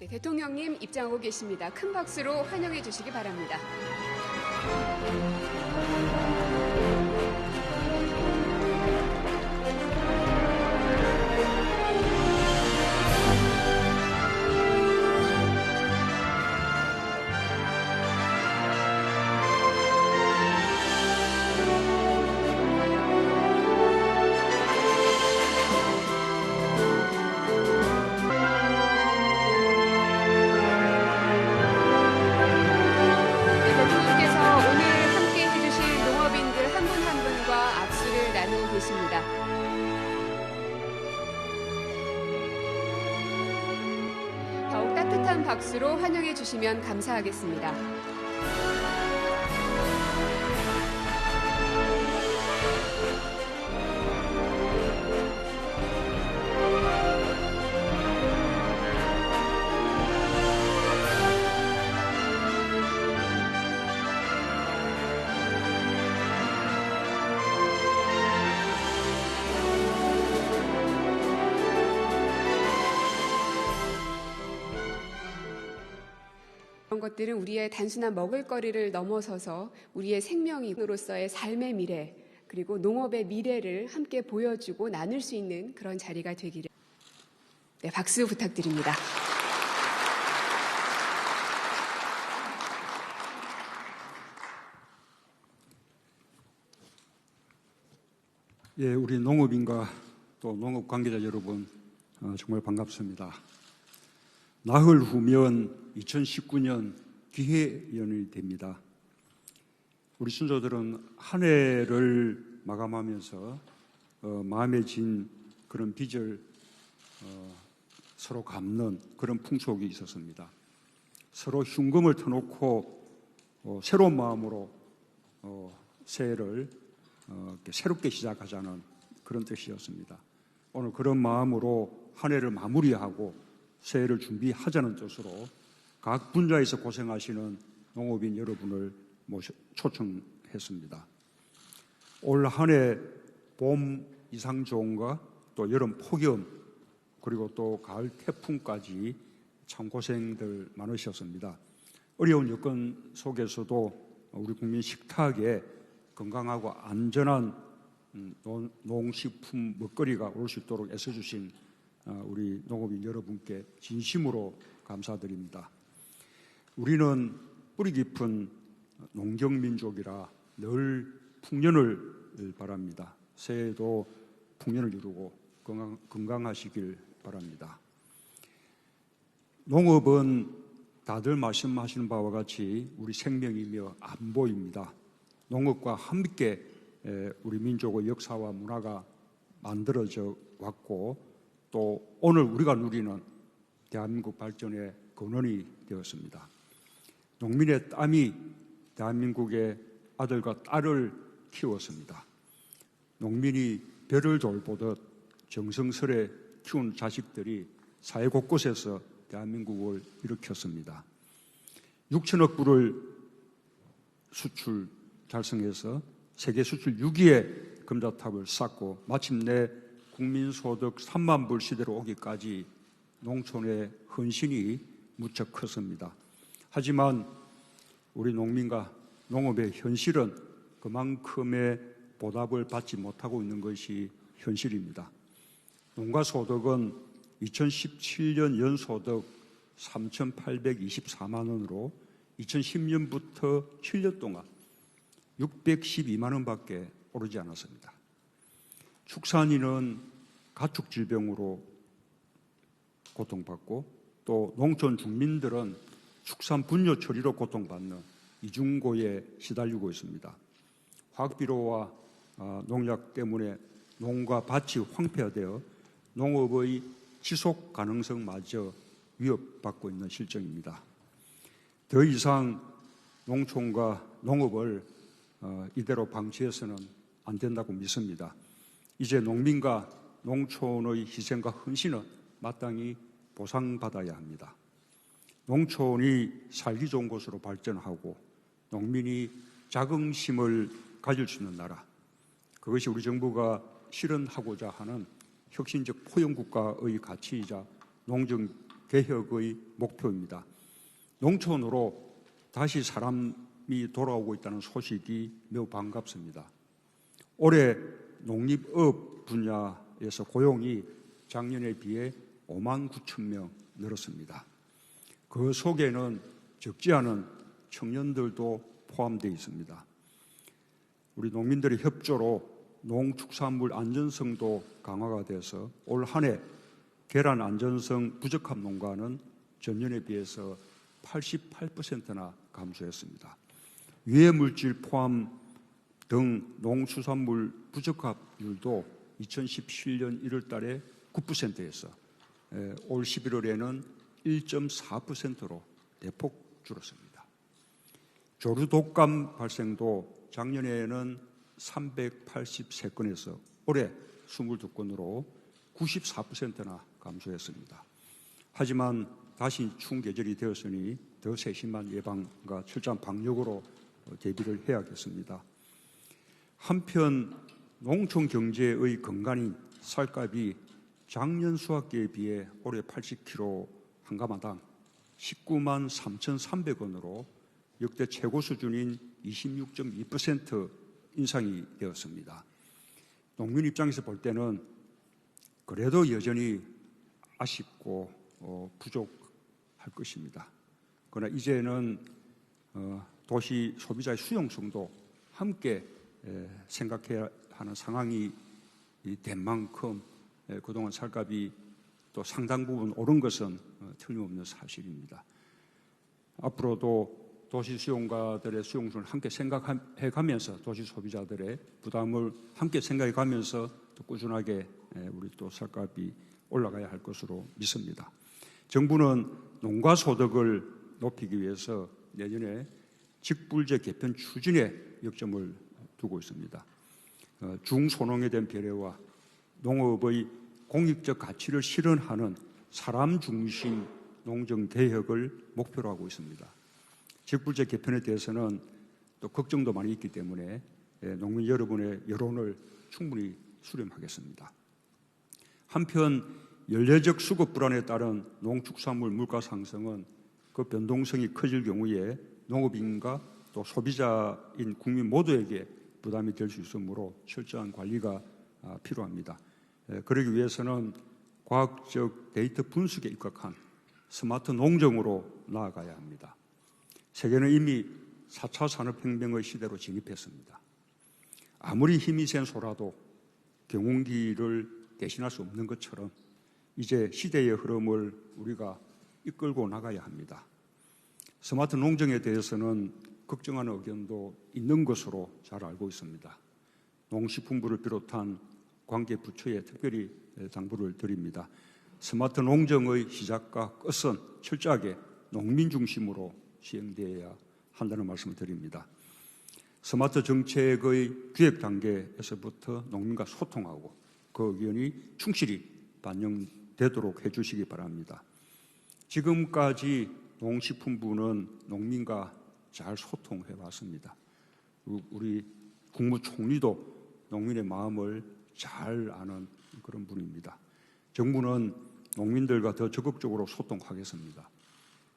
네, 대통령님 입장하고 계십니다. 큰 박수로 환영해 주시기 바랍니다. 따뜻한 박수로 환영해 주시면 감사하겠습니다. 것들은 우리의 단순한 먹을거리를 넘어서서 우리의 생명으로서의 삶의 미래 그리고 농업의 미래를 함께 보여주고 나눌 수 있는 그런 자리가 되기를 네, 박수 부탁드립니다. 예, 우리 농업인과 또 농업 관계자 여러분 어, 정말 반갑습니다. 나흘 후면 2019년 기해연이 됩니다. 우리 순조들은 한 해를 마감하면서 어, 마음에 진 그런 빚을 어, 서로 갚는 그런 풍속이 있었습니다. 서로 흉금을 터놓고 어, 새로운 마음으로 어, 새해를 어, 새롭게 시작하자는 그런 뜻이었습니다. 오늘 그런 마음으로 한 해를 마무리하고 새해를 준비하자는 뜻으로 각 분야에서 고생하시는 농업인 여러분을 모셔, 초청했습니다. 올 한 해 봄 이상 좋은가 또 여름 폭염 그리고 또 가을 태풍까지 참 고생들 많으셨습니다. 어려운 여건 속에서도 우리 국민 식탁에 건강하고 안전한 음, 농- 농식품 먹거리가 올 수 있도록 애써주신 어, 우리 농업인 여러분께 진심으로 감사드립니다. 우리는 뿌리 깊은 농경민족이라 늘 풍년을 바랍니다. 새해에도 풍년을 이루고 건강, 건강하시길 바랍니다. 농업은 다들 말씀하시는 바와 같이 우리 생명이며 안보입니다. 농업과 함께 에, 우리 민족의 역사와 문화가 만들어져 왔고 또 오늘 우리가 누리는 대한민국 발전의 근원이 되었습니다. 농민의 땀이 대한민국의 아들과 딸을 키웠습니다. 농민이 별을 돌보듯 정성스레 키운 자식들이 사회 곳곳에서 대한민국을 일으켰습니다. 6천억 불을 수출 달성해서 세계 수출 6위의 금자탑을 쌓고 마침내 국민소득 3만 불 시대로 오기까지 농촌의 헌신이 무척 컸습니다. 하지만 우리 농민과 농업의 현실은 그만큼의 보답을 받지 못하고 있는 것이 현실입니다. 농가 소득은 2017년 연소득 3,824만 원으로 2010년부터 7년 동안 612만 원밖에 오르지 않았습니다. 축산인은 가축 질병으로 고통받고 또 농촌 주민들은 축산 분뇨 처리로 고통받는 이중고에 시달리고 있습니다. 화학비료와 아, 농약 때문에 농가 밭이 황폐화되어 농업의 지속 가능성마저 위협받고 있는 실정입니다. 더 이상 농촌과 농업을 어, 이대로 방치해서는 안 된다고 믿습니다. 이제 농민과 농촌의 희생과 헌신은 마땅히 보상받아야 합니다. 농촌이 살기 좋은 곳으로 발전하고 농민이 자긍심을 가질 수 있는 나라. 그것이 우리 정부가 실현하고자 하는 혁신적 포용국가의 가치이자 농정 개혁의 목표입니다. 농촌으로 다시 사람이 돌아오고 있다는 소식이 매우 반갑습니다. 올해 농립업 분야에서 고용이 작년에 비해 5만 9천 명 늘었습니다. 그 속에는 적지 않은 청년들도 포함되어 있습니다. 우리 농민들의 협조로 농축산물 안전성도 강화가 돼서 올 한 해 계란 안전성 부적합 농가는 전년에 비해서 88%나 감소했습니다. 유해 물질 포함 등 농수산물 부적합률도 2017년 1월 달에 9%에서 올 11월에는 1.4%로 대폭 줄었습니다. 조류 독감 발생도 작년에는 383건에서 올해 22건으로 94%나 감소했습니다. 하지만 다시 추운 계절이 되었으니 더 세심한 예방과 철저한 방역으로 대비를 해야겠습니다. 한편 농촌 경제의 근간인 쌀값이 작년 수확기에 비해 올해 80kg 한 가마당 19만 3,300원으로 역대 최고 수준인 26.2% 인상이 되었습니다. 농민 입장에서 볼 때는 그래도 여전히 아쉽고 어, 부족할 것입니다. 그러나 이제는 어, 도시 소비자의 수용성도 함께 에, 생각해야 하는 상황이 이된 만큼 에, 그동안 살값이 또 상당 부분 오른 것은 어, 틀림없는 사실입니다. 앞으로도 도시 수용가들의 수용성을 함께 생각해 가면서 도시 소비자들의 부담을 함께 생각해 가면서 또 꾸준하게 에, 우리 또 살값이 올라가야 할 것으로 믿습니다. 정부는 농가 소득을 높이기 위해서 내년에 직불제 개편 추진에 역점을 두고 있습니다. 어, 중소농에 대한 배려와 농업의 공익적 가치를 실현하는 사람 중심 농정 개혁을 목표로 하고 있습니다. 직불제 개편에 대해서는 또 걱정도 많이 있기 때문에 예, 농민 여러분의 여론을 충분히 수렴하겠습니다. 한편 연례적 수급 불안에 따른 농축산물 물가 상승은 그 변동성이 커질 경우에 농업인과 또 소비자인 국민 모두에게 부담이 될 수 있으므로 철저한 관리가 아, 필요합니다. 에, 그러기 위해서는 과학적 데이터 분석에 입각한 스마트 농정으로 나아가야 합니다. 세계는 이미 4차 산업혁명의 시대로 진입했습니다. 아무리 힘이 센 소라도 경운기를 대신할 수 없는 것처럼 이제 시대의 흐름을 우리가 이끌고 나가야 합니다. 스마트 농정에 대해서는 걱정하는 의견도 있는 것으로 잘 알고 있습니다. 농식품부를 비롯한 관계 부처에 특별히 당부를 드립니다. 스마트 농정의 시작과 끝은 철저하게 농민 중심으로 시행되어야 한다는 말씀을 드립니다. 스마트 정책의 기획 단계에서부터 농민과 소통하고 그 의견이 충실히 반영되도록 해주시기 바랍니다. 지금까지 농식품부는 농민과 잘 소통해 왔습니다. 우리 국무총리도 농민의 마음을 잘 아는 그런 분입니다. 정부는 농민들과 더 적극적으로 소통하겠습니다.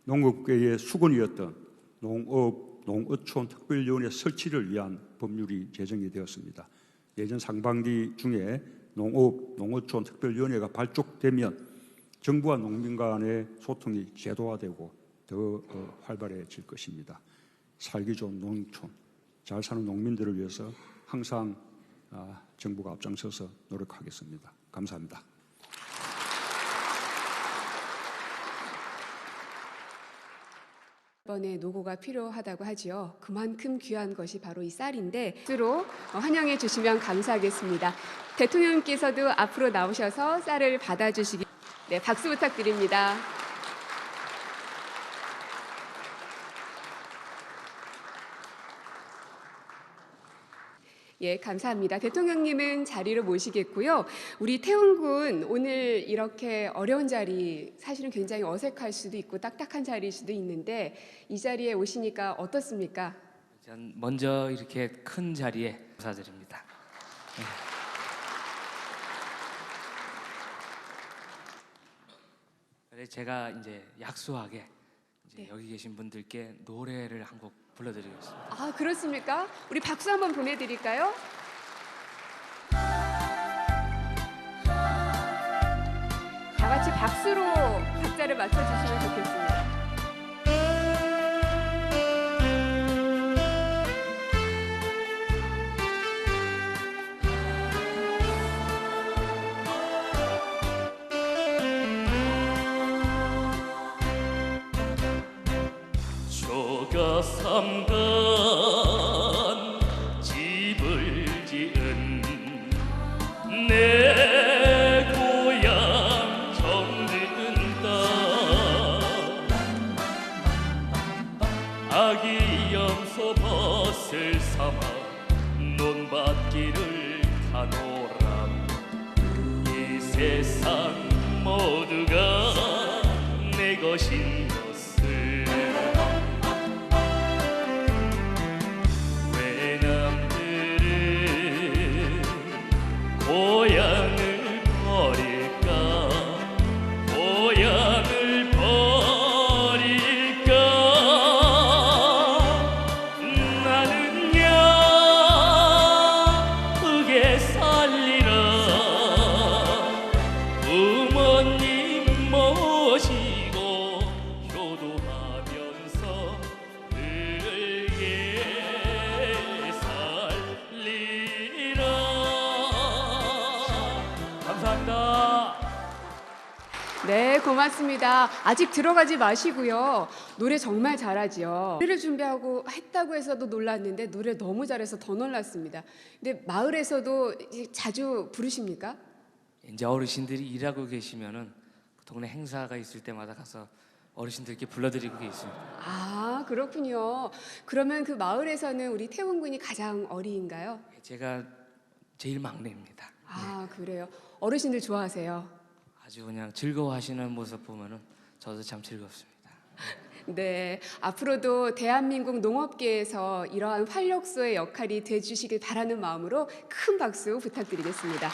농업계의 수건이었던 농업 농어촌 특별위원회 설치를 위한 법률이 제정이 되었습니다. 예전 상반기 중에 농업 농어촌 특별위원회가 발족되면 정부와 농민 간의 소통이 제도화되고 더 어, 활발해질 것입니다. 살기 좋은 농촌, 잘 사는 농민들을 위해서 항상 아, 정부가 앞장서서 노력하겠습니다. 감사합니다. 번의 노고가 필요하다고 하지요. 그만큼 귀한 것이 바로 이 쌀인데 주로 환영해 주시면 감사하겠습니다. 대통령께서도 앞으로 나오셔서 쌀을 받아주시기 네 박수 부탁드립니다. 예, 감사합니다. 대통령님은 자리로 모시겠고요. 우리 태훈군 오늘 이렇게 어려운 자리, 사실은 굉장히 어색할 수도 있고 딱딱한 자리일 수도 있는데 이 자리에 오시니까 어떻습니까? 전 먼저 이렇게 큰 자리에 감사드립니다. 네. 그래서 제가 이제 약소하게 이제 네. 여기 계신 분들께 노래를 한곡 불러드리겠습니다. 아, 그렇습니까? 우리 박수 한번 보내드릴까요? 다 같이 박수로 박자를 맞춰주시면 좋겠습니다. 조가 삼간 집을 지은 내 고향 정든 땅. 아기 염소 벗을 삼아 논밭길을 가노라. 이 세상 모두가 내 것인 네, 고맙습니다. 아직 들어가지 마시고요. 노래 정말 잘하지요. 노래를 준비하고 했다고 해서도 놀랐는데 노래 너무 잘해서 더 놀랐습니다. 근데 마을에서도 자주 부르십니까? 이제 어르신들이 일하고 계시면은 동네 행사가 있을 때마다 가서 어르신들께 불러드리고 계십니다. 아, 그렇군요. 그러면 그 마을에서는 우리 태훈 군이 가장 어리인가요? 제가 제일 막내입니다. 아, 그래요. 어르신들 좋아하세요? 아주 그냥 즐거워하시는 모습 보면은 저도 참 즐겁습니다. 네, 앞으로도 대한민국 농업계에서 이러한 활력소의 역할이 돼주시길 바라는 마음으로 큰 박수 부탁드리겠습니다.